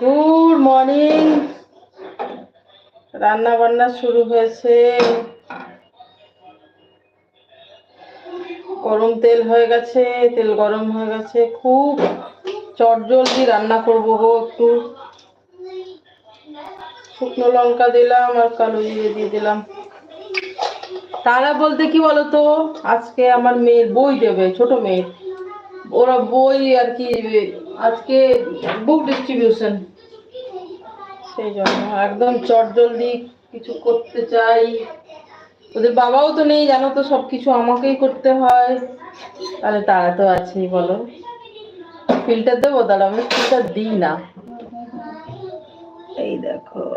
Good morning রান্না বান্না শুরু হয়েছে। গরম তেল হয়ে গেছে, তেল গরম হয়ে গেছে। খুব চটজলদি রান্না করব গো একটু। শুকনো লঙ্কা দিলাম আর কালো জিরে দিয়ে দিলাম। তারা বলতে কি বলতো? আজকে আমার মেয়ের বই দেবে, ছোট মেয়ের। ওরা বই আর কি আজকে বুক ডিস্ট্রিবিউশন সেই জন্য একদম চটজলদি কিছু করতে চাই। ওদের বাবাও তো নেই জানো তো সব কিছু আমাকেই করতে হয়। তাহলে তারা তো আছেই বলো। ফিল্টার দেবো? দাঁড়া আমি ফিল্টার দিই না। এই দেখো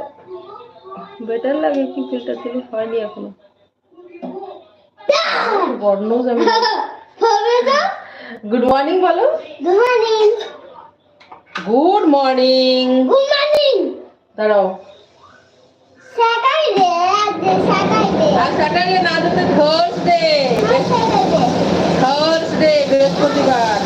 বেটার লাগে কি ফিল্টার দিলে? হয়নি এখনও। আমি গুড মর্নিং বলো। Good morning good morning good morning দাঁড়াও স্যাটারডে আজকে স্যাটারডে আর স্যাটারডে না যেতে থার্সডে স্যাটারডে থার্সডে বৃহস্পতিবার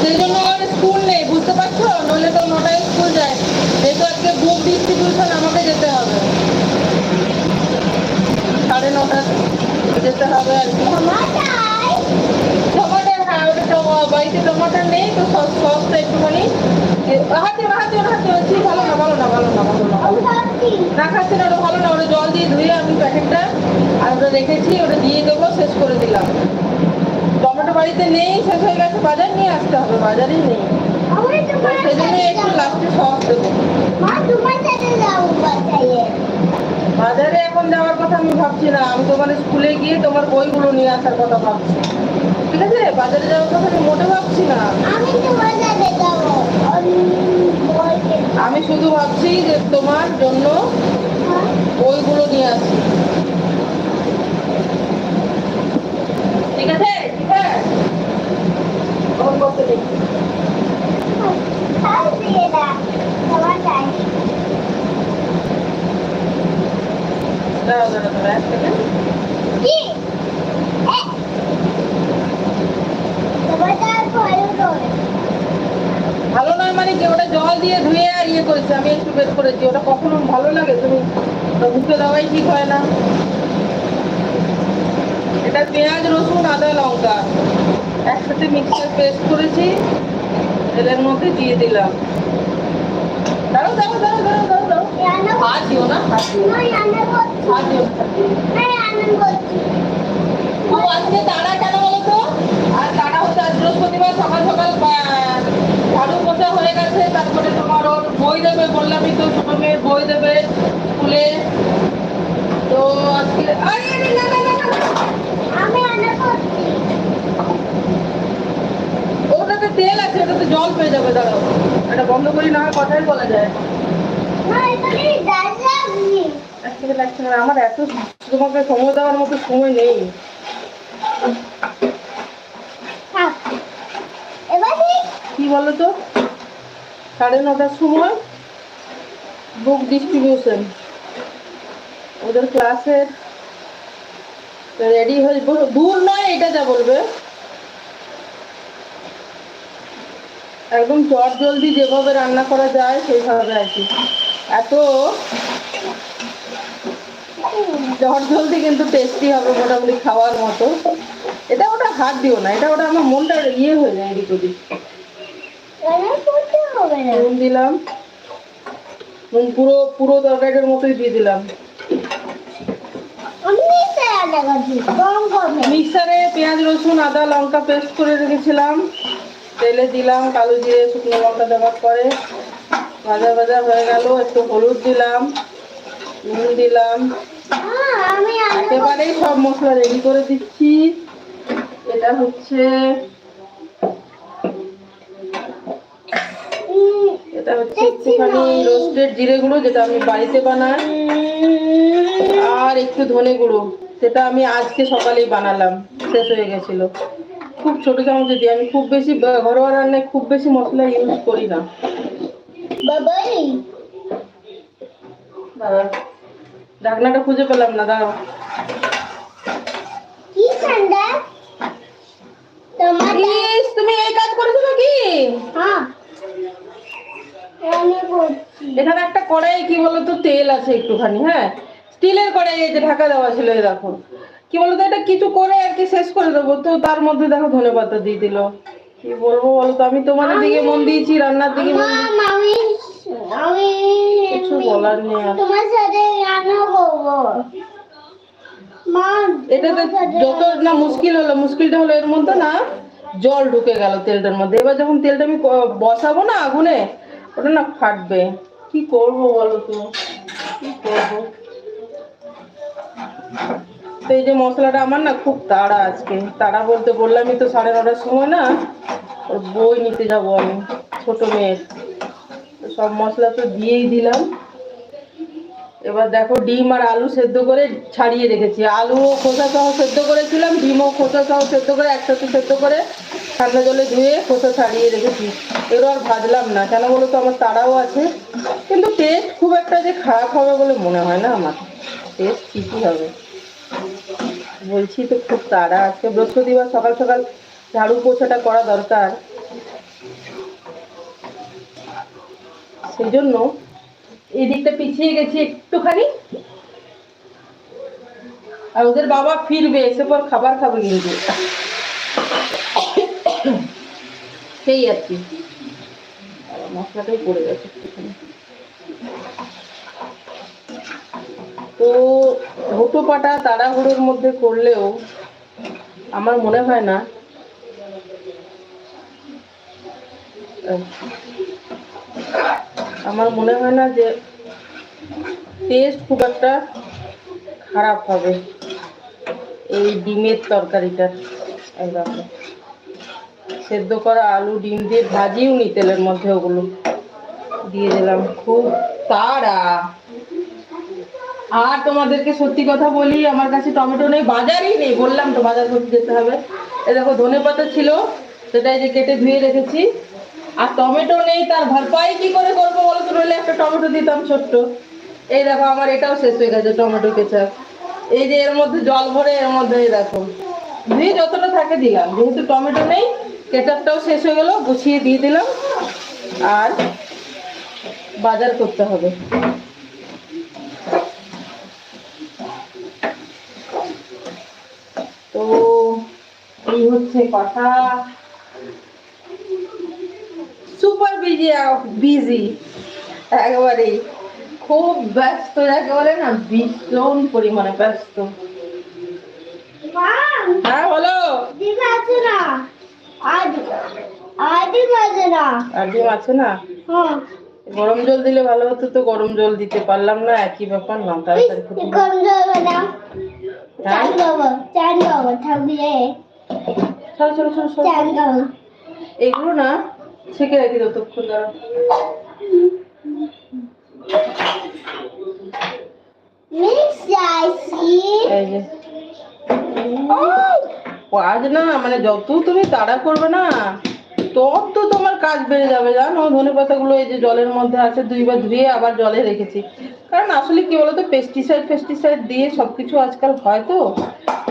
সেই জন্য আমার স্কুল নেই বুঝতে পারছ নইলে তো নটায় স্কুল যায় যেহেতু আজকে বুক ডিস্ট্রিবিউশন আমাকে যেতে হবে সাড়ে নটা যেতে হবে আর কি টমাটার হ্যাঁ ওটা টমা- বাড়িতে টমাটার নেই তো সস সসটা একটুখানি এ, হাতে হাতে হাতে ছি ভালো না ভালো না ভালো না ভালো না ভালো না। না খাচ্ছি না ওটা ভালো না ওটা জল দিয়ে ধুয়ে আমি প্যাকেটটা আর ওটা রেখেছি ওটা দিয়ে দেবো শেষ করে দিলাম। টমেটো বাড়িতে নেই শেষ হয়ে গেছে বাজার নিয়ে আসতে হবে বাজারেই নেই। সেই জন্য একটু লাস্টে সস দেবো। বাজারে। এখন যাওয়ার কথা আমি ভাবছি না। আমি তোমার স্কুলে গিয়ে তোমার বইগুলো নিয়ে আসার কথা ভাবছি। ঠিক আছে? বাজারে যাওয়ার কথা আমি মোটে ভাবছি না। আমি শুধু ভাবছি যে তোমার জন্য বইগুলো নিয়ে আসি। ঠিক আছে? ঠিক এক সেকেন্ড ভালো নয় মানে কি ওটা জল দিয়ে ধুয়ে আর ইয়ে করেছি আমি একটু বের করেছি ওটা কখনো ভালো লাগে তুমি? মুখে দেওয়াই ঠিক হয় না। এটা পেঁয়াজ, রসুন, আদা, লঙ্কা। একসাথে মিক্সার পেস্ট করেছি। তেলের মধ্যে দিয়ে দিলাম। আজকে তাড়া কেন বলো তো? আর বৃহস্পতিবার সকাল সকাল হয়ে গেছে। তারপরে তোমার ওর বই দেবে, বললামই তো মেয়ের বই দেবে স্কুলে। তো আজকে আরে। ওটাতে তেল আছে, ওটাতে জল পেয়ে যাবে, দাঁড়াও। এটা বন্ধ করি, না কথাই বলা যায়। আমার এত তোমাকে সময় দেওয়ার মতো সময় নেই। কি বলো তো সাড়ে নটার সময় বুক ডিস্ট্রিবিউশন ওদের ক্লাসের রেডি হয়ে দূর নয়, এটা যা বলবে। একদম চট জলদি যেভাবে রান্না করা যায়, সেইভাবে আর কি। এত চট জলদি কিন্তু টেস্টি হবে মোটামুটি খাওয়ার মতো। এটা ওটা হাত দিও না, এটা ওটা আমার মনটা ইয়ে হয়ে যায় এদিক ওদিক। নুন দিলাম। নুন পুরো পুরো তরকারিটার মতোই দিয়ে দিলাম। মিক্সারে পেঁয়াজ রসুন আদা লঙ্কা পেস্ট করে রেখেছিলাম। তেলে দিলাম কালো জিরে শুকনো লঙ্কা দেওয়ার পরে ভাজা ভাজা হয়ে গেল একটু হলুদ দিলাম নুন দিলাম। একেবারেই সব মশলা রেডি করে দিচ্ছি। এটা হচ্ছে এটা হচ্ছে একটুখানি রোস্টেড জিরে গুঁড়ো যেটা আমি বাড়িতে বানাই। আর একটু ধনে গুঁড়ো। সেটা আমি আজকে সকালেই বানালাম শেষ হয়ে গেছিল। খুব ছোট চামচে দিই আমি খুব বেশি ঘরোয়া রান্নায় খুব বেশি মশলা ইউজ করি না। ঢাকনাটা খুঁজে পেলাম না দাঁড়াও। কি ঠান্ডা? হ্যাঁ। করছি। এখানে একটা কড়াই কি বলতো তেল আছে একটুখানি হ্যাঁ? স্টিলের কড়াই এই যে ঢাকা দেওয়া ছিল এই দেখো। কি বলতো এটা কিছু করে আর কি শেষ করে দেবো। তো তার মধ্যে দেখো ধনে পাতা দিয়ে দিল। কি বলব বলতো আমি তোমাদের দিকে মন দিয়েছি রান্নার দিকে মন কিছু বলার নেই তোমার সাথে রান্না করব। মা এটাতে যত না মুশকিল হলো মুশকিলটা হলো এর মধ্যে না জল ঢুকে গেল তেলটার মধ্যে। এবার যখন তেলটা আমি বসাবো না আগুনে ওটা না ফাটবে। কি করব বলো তো? কি করব? তো এই যে মশলাটা আমার না খুব তাড়া আজকে। তাড়া বলতে বললামই তো সাড়ে নটার সময় না, ওর বই নিতে যাব আমি, ছোট মেয়ের। সব মশলা তো দিয়েই দিলাম। এবার দেখো ডিম আর আলু সেদ্ধ করে ছাড়িয়ে রেখেছি। আলু খোসা সহ সেদ্ধ করেছিলাম, ডিমও খোসা সহ সেদ্ধ করে একসাথে সেদ্ধ করে ঠান্ডা জলে ধুয়ে খোসা ছাড়িয়ে রেখেছি। এগুলো আর ভাজলাম না, কেন বলো তো আমার তাড়াও আছে। কিন্তু টেস্ট খুব একটা যে খারাপ হবে বলে মনে হয় না আমার। টেস্ট ঠিকই হবে? বলছি তো খুব তাড়া আজকে বৃহস্পতিবার সকাল সকাল ঝাড়ু পোছাটা করা দরকার। সেই জন্য এই দিকটা পিছিয়ে গেছি একটুখানি। আর ওদের বাবা ফিরবে, এসে পর খাবার খাবে কিন্তু। সেই আর কি। মশলাটাই পড়ে গেছে তো হুটো পাটা তাড়াহুড়োর মধ্যে করলেও আমার মনে হয় না। আমার মনে হয় না যে টেস্ট খুব একটা খারাপ হবে এই ডিমের তরকারিটার এই দেখো সেদ্ধ করা আলু, ডিম দিয়ে ভাজিও নি তেলের মধ্যে ওগুলো। দিয়ে দিলাম খুব তাড়া। আর তোমাদেরকে সত্যি কথা বলি, আমার কাছে টমেটো নেই, বাজারই নেই, বললাম তো বাজার করতে যেতে হবে। এ দেখো, ধনে পাতা ছিল, সেটাই যে কেটে ধুয়ে রেখেছি। আর টমেটো নেই, তার ভরপাই কি করে করব বলো তো? নইলে একটা টমেটো দিতাম ছোট্ট। এই দেখো, আমার এটাও শেষ হয়ে গেছে, টমেটো কেচাপ এই যে এর মধ্যে জল ভরে, এর মধ্যে এই দেখো। ধুয়ে যতটা থাকে দিলাম, যেহেতু টমেটো নেই, কেচাপটাও শেষ হয়ে গেল, গুছিয়ে দিয়ে দিলাম। আর বাজার করতে হবে তো এই হচ্ছে কথা। সুপার বিজি বিজি একেবারেই। খুব ব্যস্ত যাকে বলে না ভীষণ পরিমাণে ব্যস্ত। হ্যাঁ বলো। ডিম আছে না? আর আর আছে না। আর আছে না? হ্যাঁ। গরম জল দিলে ভালো হতো তো গরম জল দিতে পারলাম না একই ব্যাপার না তাড়াতাড়ি চলো চলো চলো চলো। এগুলো না ছেঁকে রাখি ততক্ষণ দাঁড়া কাজ না মানে যত তুমি তাড়া করবে না তত তোমার কাজ বেড়ে যাবে, জানো? ধনে পাতাগুলো এই যে জলের মধ্যে আছে, দুইবার ধুয়ে আবার জলে রেখেছি। কারণ আসলে কি বলতো পেস্টিসাইড ফেস্টিসাইড দিয়ে সব কিছু আজকাল হয় তো।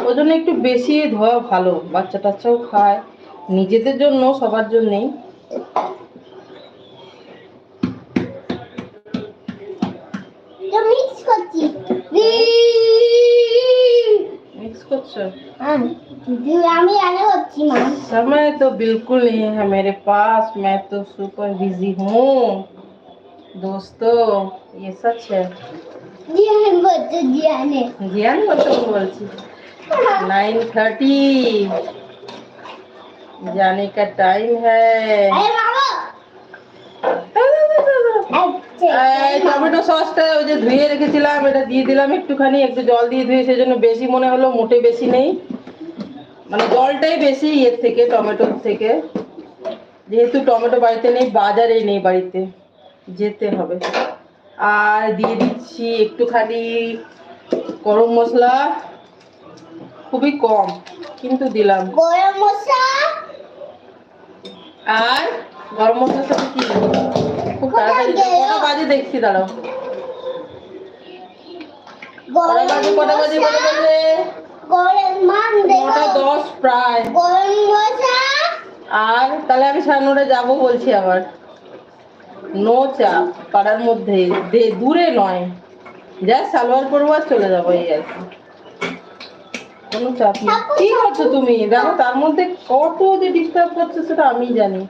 ওই জন্য একটু বেশি ধোয়া ভালো বাচ্চা টাচ্চাও খায়। নিজেদের জন্য, সবার জন্যেই তো মিক্স করছি মিক্স করছ হ্যাঁ আমি রান্না করছি মা समय तो बिल्कुल नहीं है मेरे पास मैं तो सुपर बिजी हूँ दोस्तों ये सच है জিয়ানে বলছে জিয়ানে জ্ঞান কত বলছি नाइन थर्टी जाने का टाइम है আরে বাবা এই টমেটো সসটা ওই যে ধুয়ে রেখেছিলাম এটা দিয়ে দিলাম একটুখানি একটু জল দিয়ে ধুয়ে সেজন্য বেশি মনে হলো মোটে বেশি নেই মানে জলটাই বেশি এর থেকে টমেটোর থেকে। যেহেতু টমেটো বাড়িতে নেই বাজারে নেই বাড়িতে যেতে হবে। আর দিয়ে দিচ্ছি একটুখানি গরম মশলা। খুবই কম কিন্তু দিলাম। গরম মশলা? আর গরম মশলার সাথে কি? খুব তাড়াতাড়ি? কটা বাজে দেখছি দাঁড়াও। কটা বাজে কটা বাজে কটা বাজে? নটা দশ প্রায়। আর তাহলে আমি সাড়ে নটায় যাব বলছি আবার। নো চাপ পাড়ার মধ্যে। দূরে নয়। যা সালোয়ার পরবো আর চলে যাব এই আর কি। কোনো চাপ নেই। কি করছ তুমি? দেখো তার মধ্যে কত যে ডিস্টার্ব করছে সেটা আমি জানি।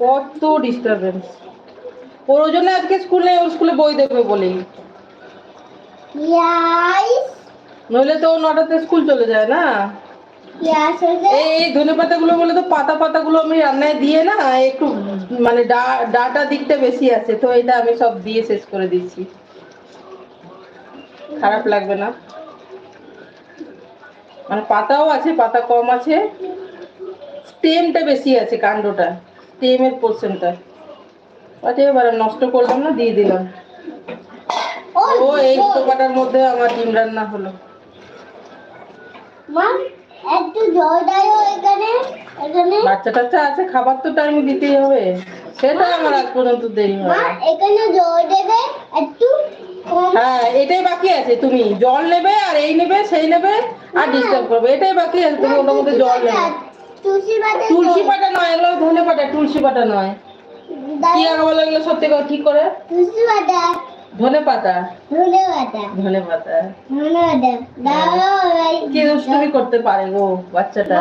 কত ডিস্টারবেন্স ওর জন্য আজকে স্কুলে ওর স্কুলে বই দেবে বলেই। নইলে তো নটাতে স্কুল চলে যায় না? এই ধনে পাতাগুলো বলে তো পাতা পাতাগুলো আমি রান্নায় দিয়ে না একটু মানে ডাটা দিকটা বেশি আছে তো এটা আমি সব দিয়ে শেষ করে দিচ্ছি খারাপ লাগবে না। মানে পাতাও আছে পাতা কম আছে। স্টেমটা বেশি আছে কাণ্ডটা স্টেমের পোর্শনটা আচ্ছা এবার নষ্ট করলাম না দিয়ে দিলাম। ও এই পাটার মধ্যে আমার ডিম রান্না হলো। মা একটু জল দাও এখানে এখানে। বাচ্চা টাচ্চা আছে খাবার তো টাইম দিতেই হবে। সেটা আমার আজ পর্যন্ত দেরি মা এখানে জল দেবে একটু হ্যাঁ এটাই বাকি আছে তুমি জল নেবে আর এই নেবে সেই নেবে আর ডিস্টার্ব করবে এটাই বাকি আছে তুমি ওটার মধ্যে জল নেবে। তুলসী পাতা তুলসী পাতা নয় এগুলো ধনে পাতা তুলসী পাতা নয়। কি আগে বলো এগুলো সত্যি করে ঠিক করে? তুলসী পাতা ধনে পাতা ধনে পাতা ধনে পাতা ধনে পাতা কি দুষ্টুমি করতে পারে গো বাচ্চাটা?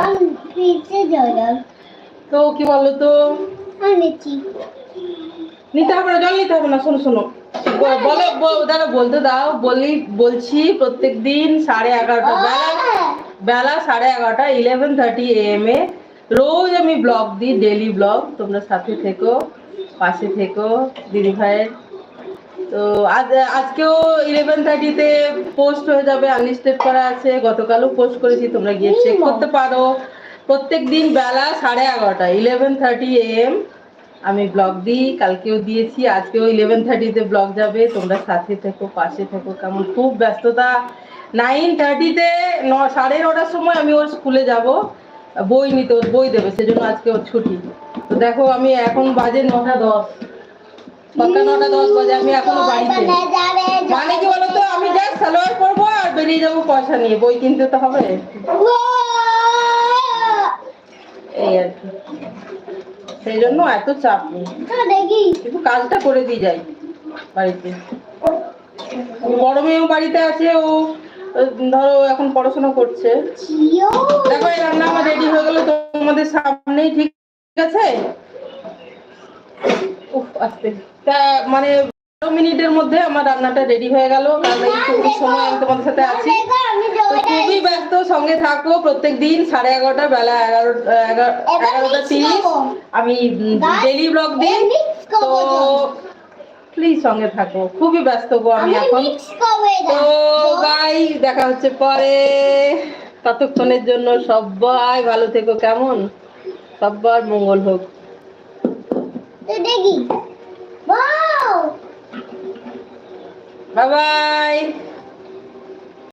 তো কি বলো তো নিতে হবে না জল নিতে হবে না শোনো শোনো। বলো দাঁড়া বলতে দাও বলি বলছি প্রত্যেক দিন সাড়ে এগারোটা বেলা বেলা সাড়ে এগারোটা ইলেভেন থার্টি এম এ রোজ আমি ব্লগ দিই ডেলি ব্লগ। তোমরা সাথে থেকো পাশে থেকো দিদি ভাইয়ের তো আজ আজকেও ইলেভেন থার্টিতে পোস্ট হয়ে যাবে আনলিস্টেড করা আছে। গতকালও পোস্ট করেছি তোমরা গিয়ে চেক করতে পারো। প্রত্যেক দিন বেলা সাড়ে এগারোটা ইলেভেন থার্টি এম আমি ব্লগ দিই কালকেও দিয়েছি আজকেও ইলেভেন থার্টিতে ব্লগ যাবে। তোমরা সাথে থেকো পাশে থেকো কেমন? খুব ব্যস্ততা। নাইন থার্টিতে ন সাড়ে নটার সময় আমি ওর স্কুলে যাব। বই নিতে ওর বই দেবে সেজন্য আজকে ওর ছুটি। তো দেখো আমি এখন বাজে নটা দশ। সকাল নটা দশ বাজে আমি এখনও বাড়িতে। মানে কি বলতো আমি যা সালোয়ার পরবো আর বেরিয়ে যাব পয়সা নিয়ে বই কিনতে তো হবে। এই আর কি। সেই জন্য এত চাপ নেই। কিন্তু কাজটা করে দিয়ে যাই বাড়িতে। বড় মেয়েও বাড়িতে আছে ও ধরো এখন পড়াশোনা করছে। দেখো এই রান্না আমার রেডি হয়ে গেল তোমাদের সামনেই ঠিক আছে? আস্তে। তা মানে মিনিটের মধ্যে আমার রান্নাটা রেডি হয়ে গেল। কারণ এই টুকু সময় আমি তোমাদের সাথে আছি। খুবই ব্যস্ত সঙ্গে থাকো প্রত্যেক দিন সাড়ে এগারোটা বেলা এগারো এগারো- এগারোটা তিরিশ। আমি ডেলি ব্লগ দিই। তো প্লিজ সঙ্গে থাকো। খুবই ব্যস্ত গো আমি এখন। তো গাই দেখা হচ্ছে পরে। ততক্ষণের জন্য সবাই ভালো থেকো কেমন? সবার মঙ্গল হোক। তো দেখি ওয়াও বাই বাই